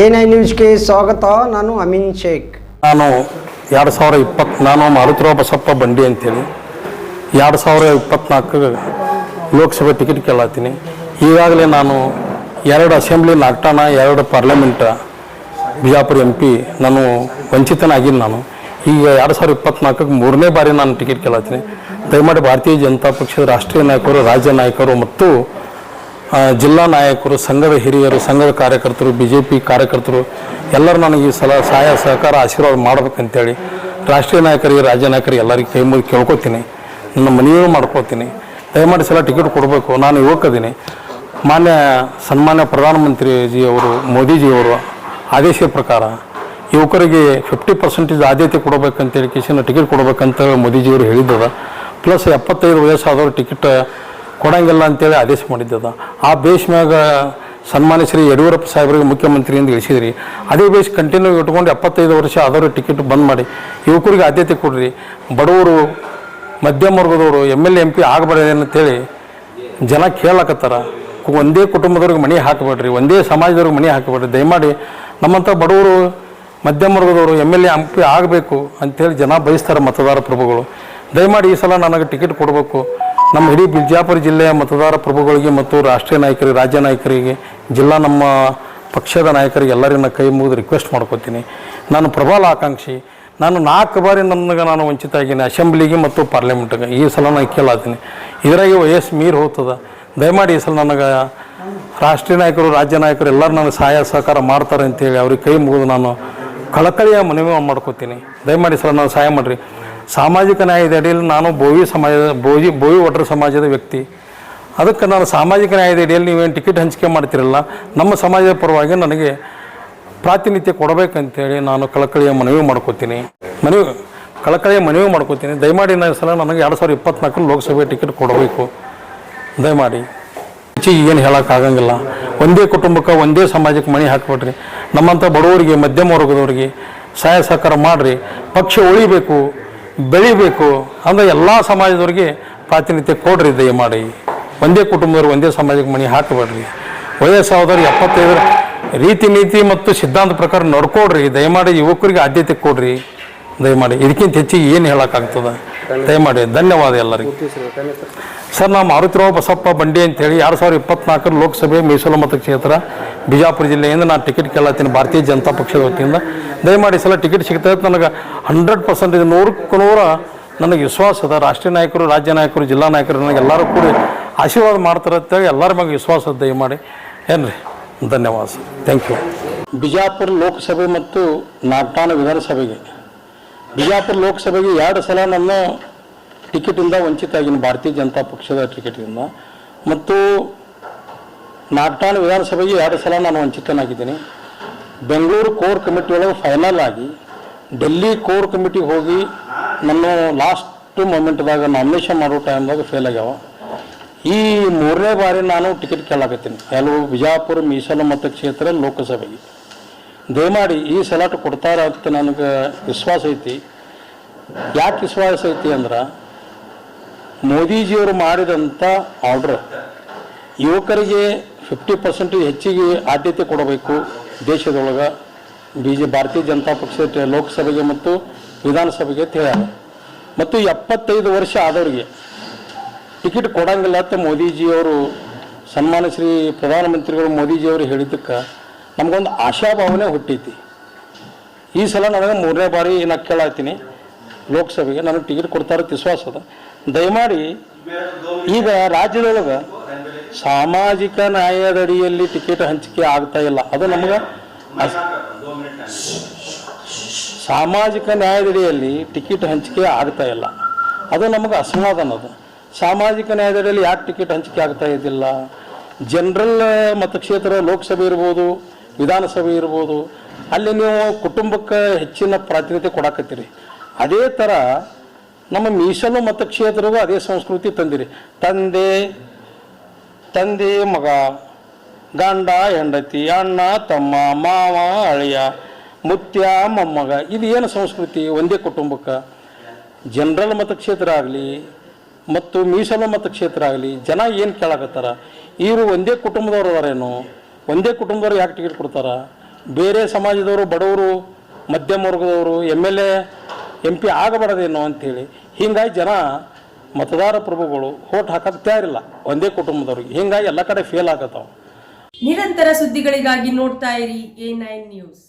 I ನ್ಯೂಸ್ಗೆ ಸ್ವಾಗತ, ನಾನು ಅಮೀನ್ ಶೇಖ್. ನಾನು ಎರಡು ಸಾವಿರ ಇಪ್ಪತ್ತು ನಾನು ಮಾರುತಿರಾವ್ ಬಸಪ್ಪ ಬಂಡಿ ಅಂತೇಳಿ. ಎರಡು ಸಾವಿರ ಇಪ್ಪತ್ನಾಲ್ಕು ಲೋಕಸಭೆ ಟಿಕೆಟ್ ಕೇಳತ್ತೀನಿ. ಈಗಾಗಲೇ ನಾನು ಎರಡು ಅಸೆಂಬ್ಲಿ ನಾಗ್ಟಾಣ ಎರಡು ಪಾರ್ಲಿಮೆಂಟ್ ಬಿಜಾಪುರ ಎಂ ಪಿ ನಾನು ವಂಚಿತನಾಗಿದ್ದು ನಾನು. ಈಗ ಎರಡು ಸಾವಿರ ಇಪ್ಪತ್ನಾಲ್ಕಕ್ಕೆ ಮೂರನೇ ಬಾರಿ ನಾನು ಟಿಕೆಟ್ ಕೇಳತ್ತೀನಿ. ದಯಮಾಡಿ ಭಾರತೀಯ ಜನತಾ ಪಕ್ಷದ ರಾಷ್ಟ್ರೀಯ ನಾಯಕರು, ರಾಜ್ಯ ನಾಯಕರು ಮತ್ತು ಜಿಲ್ಲಾ ನಾಯಕರು, ಸಂಘದ ಹಿರಿಯರು, ಸಂಘದ ಕಾರ್ಯಕರ್ತರು ಬಿ ಜೆ ಪಿ ಕಾರ್ಯಕರ್ತರು, ಎಲ್ಲರೂ ನನಗೆ ಈ ಸಲ ಸಹಾಯ, ಸಹಕಾರ, ಆಶೀರ್ವಾದ ಮಾಡ್ಬೇಕಂತೇಳಿ ರಾಷ್ಟ್ರೀಯ ನಾಯಕರಿಗೆ, ರಾಜ್ಯ ನಾಯಕರಿಗೆ ಎಲ್ಲರಿಗೆ ಕೈ ಮುಗಿ ಕೇಳ್ಕೊತೀನಿ. ನನ್ನ ಮನೆಯೂ ಮಾಡ್ಕೊತೀನಿ. ದಯಮಾಡಿ ಸಲ ಟಿಕೆಟ್ ಕೊಡಬೇಕು. ನಾನು ಯುವಕದೀನಿ. ಮಾನ್ಯ ಸನ್ಮಾನ್ಯ ಪ್ರಧಾನಮಂತ್ರಿಜಿಯವರು, ಮೋದಿಜಿಯವರು ಆದೇಶದ ಪ್ರಕಾರ ಯುವಕರಿಗೆ ಫಿಫ್ಟಿ ಪರ್ಸೆಂಟೇಜ್ ಆದ್ಯತೆ ಕೊಡಬೇಕಂತೇಳಿ ಕಿಶನ್ ಟಿಕೆಟ್ ಕೊಡಬೇಕಂತ ಮೋದಿಜಿಯವರು ಹೇಳಿದ್ದಾರೆ. ಪ್ಲಸ್ ಎಪ್ಪತ್ತೈದು ವಯಸ್ಸಾದವರು ಟಿಕೆಟ್ ಕೊಡಂಗಿಲ್ಲ ಅಂತೇಳಿ ಆದೇಶ ಮಾಡಿದ್ದದ. ಆ ಬೇಸ್ ಮ್ಯಾಗ ಸನ್ಮಾನ್ಯ ಶ್ರೀ ಯಡಿಯೂರಪ್ಪ ಸಾಹೇಬರಿಗೆ ಮುಖ್ಯಮಂತ್ರಿಯಿಂದ ಇಳಿಸಿದ್ರಿ. ಅದೇ ಬೇಸ್ ಕಂಟಿನ್ಯೂ ಇಟ್ಕೊಂಡು ಎಪ್ಪತ್ತೈದು ವರ್ಷ ಆದರೂ ಟಿಕೆಟ್ ಬಂದ್ ಮಾಡಿ. ಯುವಕರಿಗೆ ಆದ್ಯತೆ ಕೊಡ್ರಿ. ಬಡವರು, ಮಧ್ಯಮ ವರ್ಗದವರು ಎಂ ಎಲ್ ಎಂ ಪಿ ಆಗಬಾರ್ದು ಅಂತೇಳಿ ಜನ ಕೇಳಕತ್ತಾರ. ಒಂದೇ ಕುಟುಂಬದವ್ರಿಗೆ ಮನೆ ಹಾಕಬೇಡ್ರಿ. ಒಂದೇ ಸಮಾಜದವ್ರಿಗೆ ಮನೆ ಹಾಕಬೇಡ್ರಿ. ದಯಮಾಡಿ ನಮ್ಮಂಥ ಬಡವರು, ಮಧ್ಯಮ ವರ್ಗದವರು M L A M P ಆಗಬೇಕು ಅಂಥೇಳಿ ಜನ ಬಯಸ್ತಾರೆ ಮತದಾರ ಪ್ರಭುಗಳು. ದಯಮಾಡಿ ಈ ಸಲ ನನಗೆ ಟಿಕೆಟ್ ಕೊಡಬೇಕು. ನಮ್ಮ ಇಡೀ ಬಿಜಾಪುರ ಜಿಲ್ಲೆಯ ಮತದಾರ ಪ್ರಭುಗಳಿಗೆ ಮತ್ತು ರಾಷ್ಟ್ರೀಯ ನಾಯಕರಿಗೆ, ರಾಜ್ಯ ನಾಯಕರಿಗೆ, ಜಿಲ್ಲಾ ನಮ್ಮ ಪಕ್ಷದ ನಾಯಕರಿಗೆ ಎಲ್ಲರನ್ನ ಕೈ ಮುಗಿದು ರಿಕ್ವೆಸ್ಟ್ ಮಾಡ್ಕೋತೀನಿ. ನಾನು ಪ್ರಬಲ ಆಕಾಂಕ್ಷಿ, ನಾನು ನಾಲ್ಕು ಬಾರಿ ನನಗೆ ನಾನು ವಂಚಿತ ಆಗಿನಿ ಅಸೆಂಬ್ಲಿಗೆ ಮತ್ತು ಪಾರ್ಲಿಮೆಂಟ್ಗೆ. ಈ ಸಲ ನಾನು ಕೇಳಾತೀನಿ. ಇದರಾಗಿ ವಯಸ್ಸು ಮೀರಿ ಹೋಗ್ತದೆ. ದಯಮಾಡಿ ಈ ಸಲ ನನಗೆ ರಾಷ್ಟ್ರೀಯ ನಾಯಕರು, ರಾಜ್ಯ ನಾಯಕರು ಎಲ್ಲರೂ ನನಗೆ ಸಹಾಯ ಸಹಕಾರ ಮಾಡ್ತಾರೆ ಅಂತೇಳಿ ಅವ್ರಿಗೆ ಕೈ ಮುಗಿದು ನಾನು ಕಳಕಳಿಯ ಮನವಿ ಮಾಡ್ಕೋತೀನಿ. ದಯಮಾಡಿ ಸಲ ನಾನು ಸಹಾಯ ಮಾಡಿರಿ. ಸಾಮಾಜಿಕ ನ್ಯಾಯದ ಅಡಿಯಲ್ಲಿ ನಾನು ಬೋವಿ ಸಮಾಜದ ಬೋಜಿ ಬೋವಿ ಒಟ್ರ ಸಮಾಜದ ವ್ಯಕ್ತಿ. ಅದಕ್ಕೆ ನಾನು ಸಾಮಾಜಿಕ ನ್ಯಾಯದ ಅಡಿಯಲ್ಲಿ ನೀವೇನು ಟಿಕೆಟ್ ಹಂಚಿಕೆ ಮಾಡ್ತಿರಲ್ಲ, ನಮ್ಮ ಸಮಾಜದ ಪರವಾಗಿ ನನಗೆ ಪ್ರಾತಿನಿಧ್ಯ ಕೊಡಬೇಕಂತೇಳಿ ನಾನು ಕಳಕಳಿಯ ಮನವಿ ಮಾಡ್ಕೋತೀನಿ. ಮನವಿ, ಕಳಕಳಿಯ ಮನವಿ ಮಾಡ್ಕೋತೀನಿ. ದಯಮಾಡಿ ಸಲ ನನಗೆ ಎರಡು ಸಾವಿರದ ಇಪ್ಪತ್ನಾಲ್ಕು ಲೋಕಸಭೆ ಟಿಕೆಟ್ ಕೊಡಬೇಕು. ದಯಮಾಡಿ. ಹೆಚ್ಚಿಗೆ ಏನು ಹೇಳೋಕ್ಕಾಗಂಗಿಲ್ಲ ಒಂದೇ ಕುಟುಂಬಕ್ಕೆ ಒಂದೇ ಸಮಾಜಕ್ಕೆ ಮಣಿ ಹಾಕ್ಬಿಟ್ರಿ. ನಮ್ಮಂಥ ಬಡವರಿಗೆ, ಮಧ್ಯಮ ವರ್ಗದವರಿಗೆ ಸಹಾಯ ಸಹಕಾರ ಮಾಡಿರಿ. ಪಕ್ಷ ಉಳಿಬೇಕು. ಬೆಳಿಬೇಕು ಅಂದರೆ ಎಲ್ಲ ಸಮಾಜದವ್ರಿಗೆ ಪ್ರಾತಿನಿಧ್ಯ ಕೊಡ್ರಿ ದಯಮಾಡಿ ಒಂದೇ ಕುಟುಂಬದವ್ರು ಒಂದೇ ಸಮಾಜಕ್ಕೆ ಮನೆ ಹಾಕಬೇಡ್ರಿ. ವಯಸ್ಸಾದವ್ರು ಎಪ್ಪತ್ತೈದರ ರೀತಿ ನೀತಿ ಮತ್ತು ಸಿದ್ಧಾಂತ ಪ್ರಕಾರ ನೋಡ್ಕೊಡ್ರಿ. ದಯಮಾಡಿ ಯುವಕರಿಗೆ ಆದ್ಯತೆ ಕೊಡ್ರಿ. ದಯಮಾಡಿ ಇದಕ್ಕಿಂತ ಹೆಚ್ಚಿಗೆ ಏನು ಹೇಳೋಕ್ಕಾಗ್ತದೆ? ದಯಮಾಡಿ ಧನ್ಯವಾದ ಎಲ್ಲರಿಗೂ. ಸರ್ ನಾವು ಮಾರುತಿರಾವ್ ಬಸಪ್ಪ ಬಂಡಿ ಅಂತೇಳಿ ಎರಡು ಸಾವಿರದ ಇಪ್ಪತ್ನಾಲ್ಕರ ಲೋಕಸಭೆ ಮೀಸಲು ಮತಕ್ಷೇತ್ರ ಬಿಜಾಪುರ ಜಿಲ್ಲೆಯಿಂದ ನಾನು ಟಿಕೆಟ್ ಕೇಳತ್ತೀನಿ ಭಾರತೀಯ ಜನತಾ ಪಕ್ಷದ ವತಿಯಿಂದ. ದಯಮಾಡಿ ಸಲ ಟಿಕೆಟ್ ಸಿಗ್ತಾ ನನಗೆ ಹಂಡ್ರೆಡ್ ಪರ್ಸೆಂಟ್ ಇದು ನೂರಕ್ಕೂ ನೂರ ನನಗೆ ವಿಶ್ವಾಸ ಅದ. ರಾಷ್ಟ್ರೀಯ ನಾಯಕರು, ರಾಜ್ಯ ನಾಯಕರು, ಜಿಲ್ಲಾ ನಾಯಕರು ನನಗೆ ಎಲ್ಲರೂ ಕೂಡಿ ಆಶೀರ್ವಾದ ಮಾಡ್ತಾರೆ ಅಂತೇಳಿ ಎಲ್ಲರ ಮ್ಯಾಗ ವಿಶ್ವಾಸ ದಯಮಾಡಿ ಏನು ರೀ ಧನ್ಯವಾದ ಸರ್. ಥ್ಯಾಂಕ್ ಯು ಬಿಜಾಪುರ ಲೋಕಸಭೆ ಮತ್ತು ನಾಗ್ಟಾಣ ವಿಧಾನಸಭೆಗೆ. ಬಿಜಾಪುರ ಲೋಕಸಭೆಗೆ ಎರಡು ಸಲ ನನ್ನ ಟಿಕೆಟಿಂದ ವಂಚಿತ ಆಗಿನ ಭಾರತೀಯ ಜನತಾ ಪಕ್ಷದ ಟಿಕೆಟಿಂದ. ಮತ್ತು ನಾಗ್ಟಾಣ ವಿಧಾನಸಭೆಗೆ ಎರಡು ಸಲ ನಾನು ವಂಚಿತನಾಗಿದ್ದೀನಿ. ಬೆಂಗಳೂರು ಕೋರ್ ಕಮಿಟಿ ಒಳಗೆ ಫೈನಲ್ ಆಗಿ ಡೆಲ್ಲಿ ಕೋರ್ ಕಮಿಟಿಗೆ ಹೋಗಿ ನನ್ನ ಲಾಸ್ಟ್ ಮೊಮೆಂಟ್ದಾಗ ನಾಮಿನೇಷನ್ ಮಾಡೋ ಟೈಮ್ದಾಗ ಫೇಲ್ ಆಗ್ಯಾವ. ಈ ಮೂರನೇ ಬಾರಿ ನಾನು ಟಿಕೆಟ್ ಕೇಳಾಕತ್ತೀನಿ ಕೆಲವು ಬಿಜಾಪುರ, ಮೀಸಲು ಮತಕ್ಷೇತ್ರ ಲೋಕಸಭೆಗೆ. ದಯಮಾಡಿ ಈ ಸಲಾಟ್ ಕೊಡ್ತಾರ ಅಂತ ನನಗೆ ವಿಶ್ವಾಸ ಐತಿ. ಯಾಕೆ ವಿಶ್ವಾಸ ಐತಿ ಅಂದ್ರೆ ಮೋದಿಜಿಯವರು ಮಾಡಿದಂಥ ಆರ್ಡರ್ ಯುವಕರಿಗೆ ಫಿಫ್ಟಿ ಪರ್ಸೆಂಟೇಜ್ ಹೆಚ್ಚಿಗೆ ಆದ್ಯತೆ ಕೊಡಬೇಕು ದೇಶದೊಳಗೆ. ಬಿ ಜೆ ಭಾರತೀಯ ಜನತಾ ಪಕ್ಷದ ಲೋಕಸಭೆಗೆ ಮತ್ತು ವಿಧಾನಸಭೆಗೆ ಅಂತ ಹೇಳ್ಯಾರ ಮತ್ತು ಎಪ್ಪತ್ತೈದು ವರ್ಷ ಆದವರಿಗೆ ಟಿಕೆಟ್ ಕೊಡಂಗಿಲ್ಲ ಅಂತ ಮೋದಿಜಿಯವರು ಸನ್ಮಾನ ಶ್ರೀ ಪ್ರಧಾನಮಂತ್ರಿಗಳು ಮೋದಿಜಿಯವರು ಹೇಳಿದ್ದಕ್ಕೆ ನಮಗೊಂದು ಆಶಾಭಾವನೆ ಹುಟ್ಟೈತಿ. ಈ ಸಲ ನನಗೆ ಮೂರನೇ ಬಾರಿ ನಾ ಕೇಳಾತೀನಿ. ಲೋಕಸಭೆಗೆ ನನಗೆ ಟಿಕೆಟ್ ಕೊಡ್ತಾರ ವಿಶ್ವಾಸ ಅದ. ದಯಮಾಡಿ ಈಗ ರಾಜ್ಯದೊಳಗೆ ಸಾಮಾಜಿಕ ನ್ಯಾಯದಡಿಯಲ್ಲಿ ಟಿಕೆಟ್ ಹಂಚಿಕೆ ಆಗ್ತಾ ಇಲ್ಲ. ಅದು ನಮಗೆ ಸಾಮಾಜಿಕ ನ್ಯಾಯದಡಿಯಲ್ಲಿ ಟಿಕೆಟ್ ಹಂಚಿಕೆ ಆಗ್ತಾ ಇಲ್ಲ. ಅದು ನಮಗೆ ಅಸಮಾಧಾನ ಅದು. ಸಾಮಾಜಿಕ ನ್ಯಾಯದಡಿಯಲ್ಲಿ ಯಾಕೆ ಟಿಕೆಟ್ ಹಂಚಿಕೆ ಆಗ್ತಾ ಇದ್ದಿಲ್ಲ? ಜನರಲ್ ಮತಕ್ಷೇತ್ರ ಲೋಕಸಭೆ ಇರ್ಬೋದು, ವಿಧಾನಸಭೆ ಇರ್ಬೋದು, ಅಲ್ಲಿ ನೀವು ಕುಟುಂಬಕ್ಕೆ ಹೆಚ್ಚಿನ ಪ್ರಾತಿನಿಧ್ಯ ಕೊಡಾಕತ್ತೀರಿ. ಅದೇ ಥರ ನಮ್ಮ ಮೀಸಲು ಮತಕ್ಷೇತ್ರಗೂ ಅದೇ ಸಂಸ್ಕೃತಿ ತಂದಿರಿ. ತಂದೆ ತಂದೆ ಮಗ, ಗಂಡ, ಹೆಂಡತಿ, ಅಣ್ಣ, ತಮ್ಮ, ಮಾವ, ಅಳಿಯ, ಮುತ್ಯ, ಮೊಮ್ಮಗ, ಇದು ಏನು ಸಂಸ್ಕೃತಿ? ಒಂದೇ ಕುಟುಂಬಕ್ಕೆ. ಜನರಲ್ ಮತಕ್ಷೇತ್ರ ಆಗಲಿ ಮತ್ತು ಮೀಸಲು ಮತಕ್ಷೇತ್ರ ಆಗಲಿ ಜನ ಏನು ಕೇಳಕತ್ತಾರ? ಇವರು ಒಂದೇ ಕುಟುಂಬದವ್ರು ಅವರೇನು ಒಂದೇ ಕುಟುಂಬದವ್ರು ಯಾಕೆ ಟಿಕೆಟ್ ಕೊಡ್ತಾರ? ಬೇರೆ ಸಮಾಜದವರು, ಬಡವರು ಮಧ್ಯಮ ವರ್ಗದವರು M L A M P ಆಗಬಾರದೇನೋ ಅಂಥೇಳಿ ಹೀಗಾಗಿ ಜನ ಮತದಾರ ಪ್ರಭುಗಳು ಓಟ್ ಹಾಕೋದು ತಯಾರಿಲ್ಲ. ಒಂದೇ ಕುಟುಂಬದವ್ರಿಗೆ. ಹೀಗಾಗಿ ಎಲ್ಲ ಕಡೆ ಫೇಲ್ ಆಗತ್ತಾವ. ನಿರಂತರ ಸುದ್ದಿಗಳಿಗಾಗಿ ನೋಡ್ತಾ ಇರಿ ಎ ನೈನ್ ನ್ಯೂಸ್